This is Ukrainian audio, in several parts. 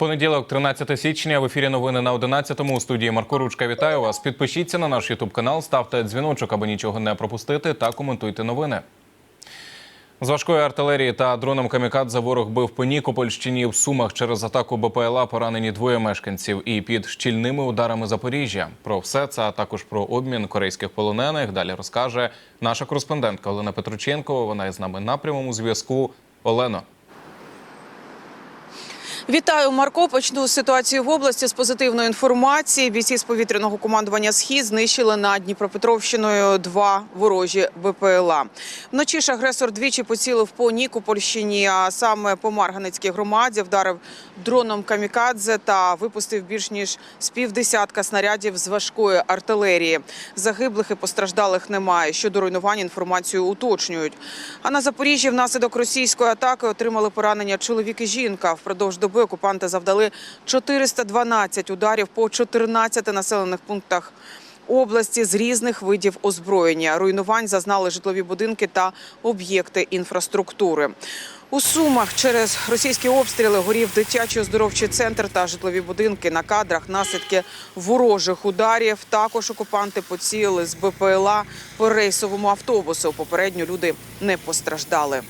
Понеділок, 13 січня, в ефірі новини на 11-му. У студії Марко Ручка. Вітаю вас. Підпишіться на наш Ютуб канал, ставте дзвіночок, аби нічого не пропустити, та коментуйте новини. З важкої артилерії та дроном камікадзе ворог бив по Нікопольщині в Сумах через атаку БПЛА поранені двоє мешканців і під щільними ударами Запоріжжя. Про все це а також про обмін корейських полонених. Далі розкаже наша кореспондентка Олена Петрученко. Вона із нами на прямому зв'язку. Олено. Вітаю, Марко. Почну з ситуації в області з позитивної інформації. Бійці з повітряного командування Схід знищили над Дніпропетровщиною два ворожі БПЛА. Вночі ж агресор двічі поцілив по Нікопольщині, а саме по Марганецькій громаді вдарив дроном камікадзе та випустив більш ніж з півдесятка снарядів з важкої артилерії. Загиблих і постраждалих немає. Щодо руйнувань інформацію уточнюють. А на Запоріжжі внаслідок російської атаки отримали поранення чоловік і жінка. Впродовж доби окупанти завдали 412 ударів по 14 населених пунктах області з різних видів озброєння. Руйнувань зазнали житлові будинки та об'єкти інфраструктури. У Сумах через російські обстріли горів дитячий оздоровчий центр та житлові будинки. На кадрах наслідки ворожих ударів. Також окупанти поцілили з БПЛА по рейсовому автобусу. Попередньо люди не постраждали.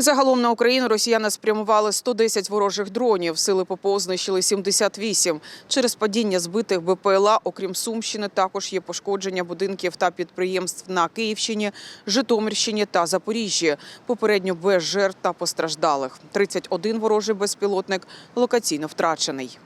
Загалом на Україну росіяни спрямували 110 ворожих дронів. Сили ППО знищили 78. Через падіння збитих БПЛА, окрім Сумщини, також є пошкодження будинків та підприємств на Київщині, Житомирщині та Запоріжжі. Попередньо без жертв та постраждалих. 31 ворожий безпілотник локаційно втрачений.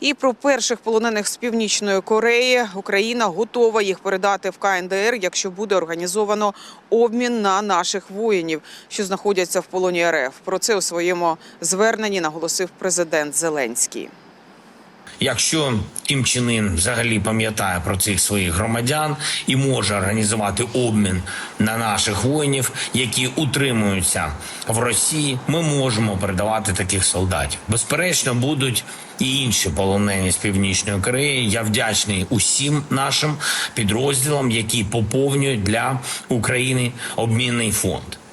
І про перших полонених з північної Кореї Україна готова їх передати в КНДР, якщо буде організовано обмін на наших воїнів, що знаходяться в полоні РФ. Про це у своєму зверненні наголосив президент Зеленський. Якщо Кім взагалі пам'ятає про цих своїх громадян і може організувати обмін на наших воїнів, які утримуються в Росії, ми можемо передавати таких солдатів. Безперечно, будуть і інші полонені з північної Кореї. Я вдячний усім нашим підрозділам, які поповнюють для України обмінний фонд.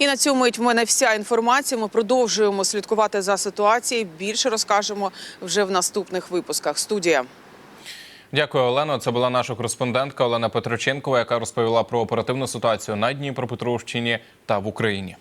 І на цьому мить в мене вся інформація. Ми продовжуємо слідкувати за ситуацією. Більше розкажемо вже в наступних випусках. Студія. Дякую, Олено. Це була наша кореспондентка Олена Петроченкова, яка розповіла про оперативну ситуацію на Дніпропетровщині та в Україні.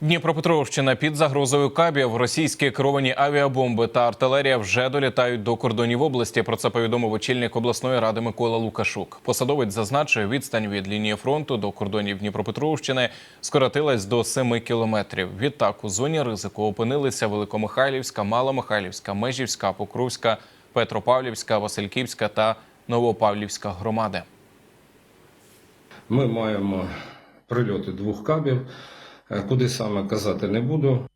Дніпропетровщина під загрозою кабів. Російські керовані авіабомби та артилерія вже долітають до кордонів області. Про це повідомив очільник обласної ради Микола Лукашук. Посадовець зазначив, відстань від лінії фронту до кордонів Дніпропетровщини скоротилась до 7 кілометрів. Відтак у зоні ризику опинилися Великомихайлівська, Маломихайлівська, Межівська, Покровська, Петропавлівська, Васильківська та Новопавлівська громади. Ми маємо прильоти двох кабів. Е, Куди саме казати не буду.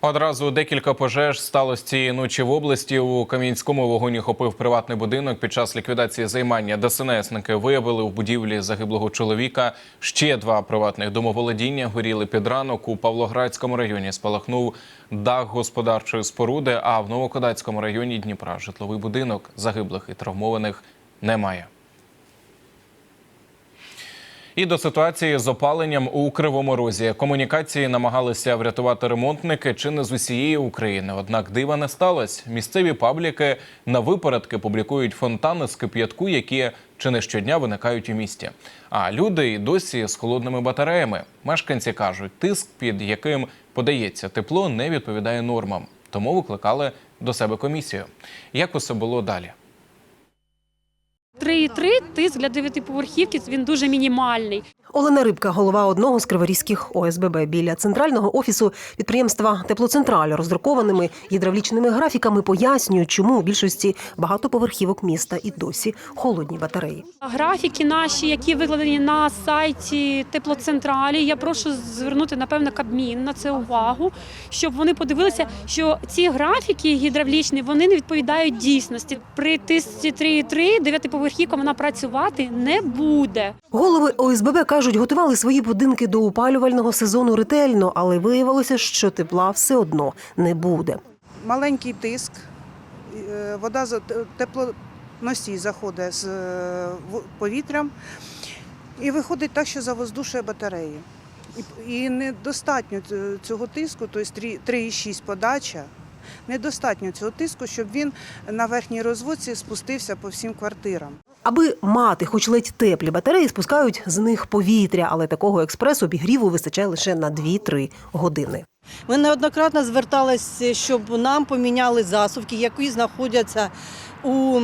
Одразу декілька пожеж сталося цієї ночі в області. У Кам'янському вогонь охопив приватний будинок. Під час ліквідації займання ДСНСники виявили в будівлі загиблого чоловіка. Ще два приватних домоволодіння горіли під ранок. У Павлоградському районі спалахнув дах господарчої споруди. А в Новокодацькому районі Дніпра житловий будинок загиблих і травмованих немає. І до ситуації з опаленням у Кривому Розі комунікації намагалися врятувати ремонтники чи не з усієї України. Однак дива не сталося. Місцеві пабліки на випередки публікують фонтани з кип'ятку, які чи не щодня виникають у місті. А люди й досі з холодними батареями. Мешканці кажуть, тиск, під яким подається тепло, не відповідає нормам. Тому викликали до себе комісію. Як усе було далі? 3,3 тиск для дев'ятиповерхівки він дуже мінімальний. Олена Рибка, голова одного з криворізьких ОСББ біля центрального офісу підприємства Теплоцентраль роздрукованими гідравлічними графіками пояснюють, чому у більшості багатоповерхівок міста і досі холодні батареї. Графіки наші, які викладені на сайті теплоцентралі. Я прошу звернути напевно Кабмін на це увагу, щоб вони подивилися, що ці графіки гідравлічні вони не відповідають дійсності. При тисці 3,3 дев'ятиповерхівка вона працювати не буде. Голови ОСББ Кажуть, готували свої будинки до опалювального сезону ретельно, але виявилося, що тепла все одно не буде. маленький тиск, е, вода за- те- теплоносій заходить з е, повітрям і виходить так, що завоздушує батареї. І недостатньо цього тиску, тобто 3,6 подача, недостатньо цього тиску, щоб він на верхній розводці спустився по всім квартирам. Аби мати хоч ледь теплі батареї, спускають з них повітря, але такого експресу обігріву вистачає лише на 2-3 години. Ми неоднократно зверталися, щоб нам поміняли засувки, які знаходяться у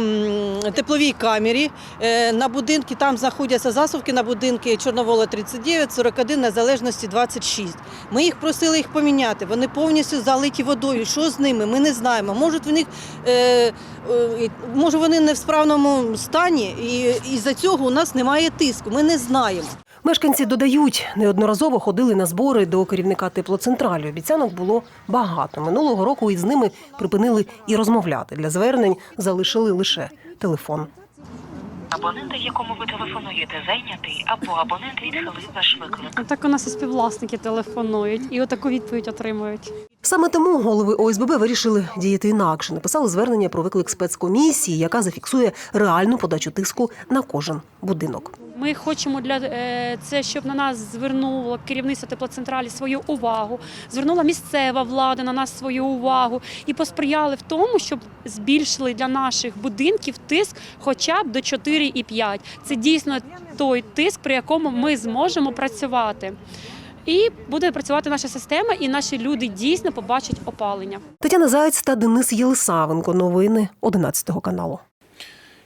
тепловій камері. Е, На будинки там знаходяться засувки на будинки Чорновола 39, 41, Незалежності 26. Ми їх просили їх поміняти. Вони повністю залиті водою. Що з ними? Ми не знаємо. Може, в них е, е, може вони не в справному стані, і із-за цього у нас немає тиску. Ми не знаємо. Мешканці додають, неодноразово ходили на збори до керівника теплоцентралі. Обіцянок було багато. Минулого року із ними припинили і розмовляти. Для звернень залишили лише телефон. Абонент, якому ви телефонуєте, зайнятий, або абонент відхилив ваш виклик. Так у нас і співвласники телефонують і отаку відповідь отримують. Саме тому голови ОСББ вирішили діяти інакше. Написали звернення про виклик спецкомісії, яка зафіксує реальну подачу тиску на кожен будинок. Ми хочемо для е, це, щоб на нас звернуло керівництво теплоцентралі свою увагу, звернула місцева влада на нас свою увагу і посприяли в тому, щоб збільшили для наших будинків тиск хоча б до 4,5. Це дійсно той тиск, при якому ми зможемо працювати. І буде працювати наша система, і наші люди дійсно побачать опалення. Тетяна Заєць та Денис Єлисавенко. Новини 11 каналу.